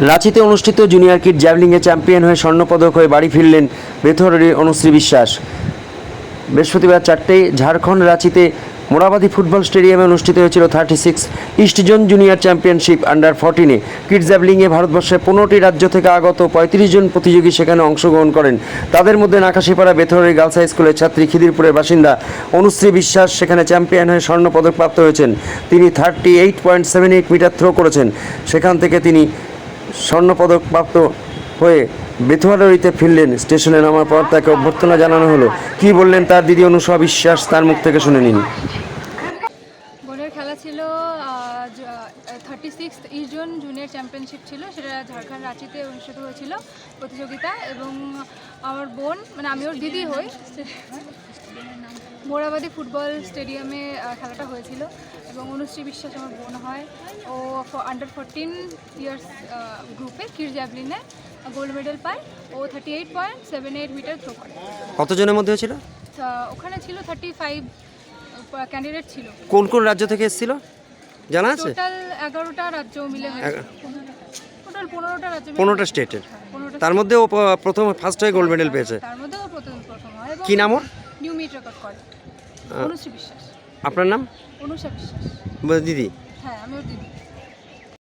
রাঁচিতে অনুষ্ঠিত junior kid জ্যাভলিংয়ে champion হয়ে স্বর্ণপদক হয়ে বাড়ি ফিরলেন বেথরের অনুশ্রী বিশ্বাস। বৃহস্পতিবার চারটেয় ঝাড়খণ্ড রাঁচিতে মোরাবাদী ফুটবল স্টেডিয়ামে অনুষ্ঠিত হয়েছিল thirty six east zone junior championship under ফর্টিনে kid জ্যাভলিংয়ে ভারতবর্ষের পনেরোটি রাজ্য থেকে আগত পঁয়ত্রিশ জন প্রতিযোগী সেখানে অংশগ্রহণ করেন। তাদের মধ্যে নাকাশিপাড়া বেথরের গার্লস হাই স্কুলের ছাত্রী খিদিরপুরের বাসিন্দা অনুশ্রী বিশ্বাস সেখানে চ্যাম্পিয়ন হয়ে স্বর্ণপদক প্রাপ্ত হয়েছেন। তিনি thirty eight point seven eight metre throw করেছেন। সেখান থেকে তিনি স্বর্ণপদক প্রাপ্ত হয়ে বেথুয়াডারিতে ফিরলেন। স্টেশনে নামার পর তাকে অভ্যর্থনা জানানো হলো। কি বললেন তার দিদি অনুষা বিশ্বাস? তার মুখ থেকে শুনে নিন। বোনের খেলা ছিল thirty six east zone junior championship ছিল, সেটা ঝাড়খণ্ড রাঁচিতে অনুষ্ঠিত হয়েছিল প্রতিযোগিতা এবং আমার বোন মানে আমি ওর দিদি হই মোরাবাদী ফুটবল স্টেডিয়ামে খেলাটা হয়েছিল এবং অনুশ্রী বিশ্বাস আমার বোন হয়। ও আন্ডার ফোরটিন ইয়ার্স গ্রুপে কির জ্যাভলিনে গোল্ড মেডেল পায়। ও thirty eight point seven eight metre throw করে। কতজনের মধ্যে হয়েছিল? ওখানে ছিল থার্টি ফাইভ ক্যান্ডিডেট ছিল। কোন কোন রাজ্য থেকে এসেছিল? জানা আছে? টোটাল এগারোটা রাজ্য মিলে টোটাল পনেরোটা রাজ্য পনেরোটা স্টেটের। পনেরোটা তার মধ্যে ও প্রথম ফার্স্ট হয়ে গোল্ড মেডেল পেয়েছে। তার মধ্যেও প্রথম প্রথম হয় কি নাম ওর? নিউ মিট রেকর্ড করে। অনুশ্রী বিশ্বাস। আপনার নাম? অনুষা বিশ্বাস। দিদি। হ্যাঁ আমি দিদি।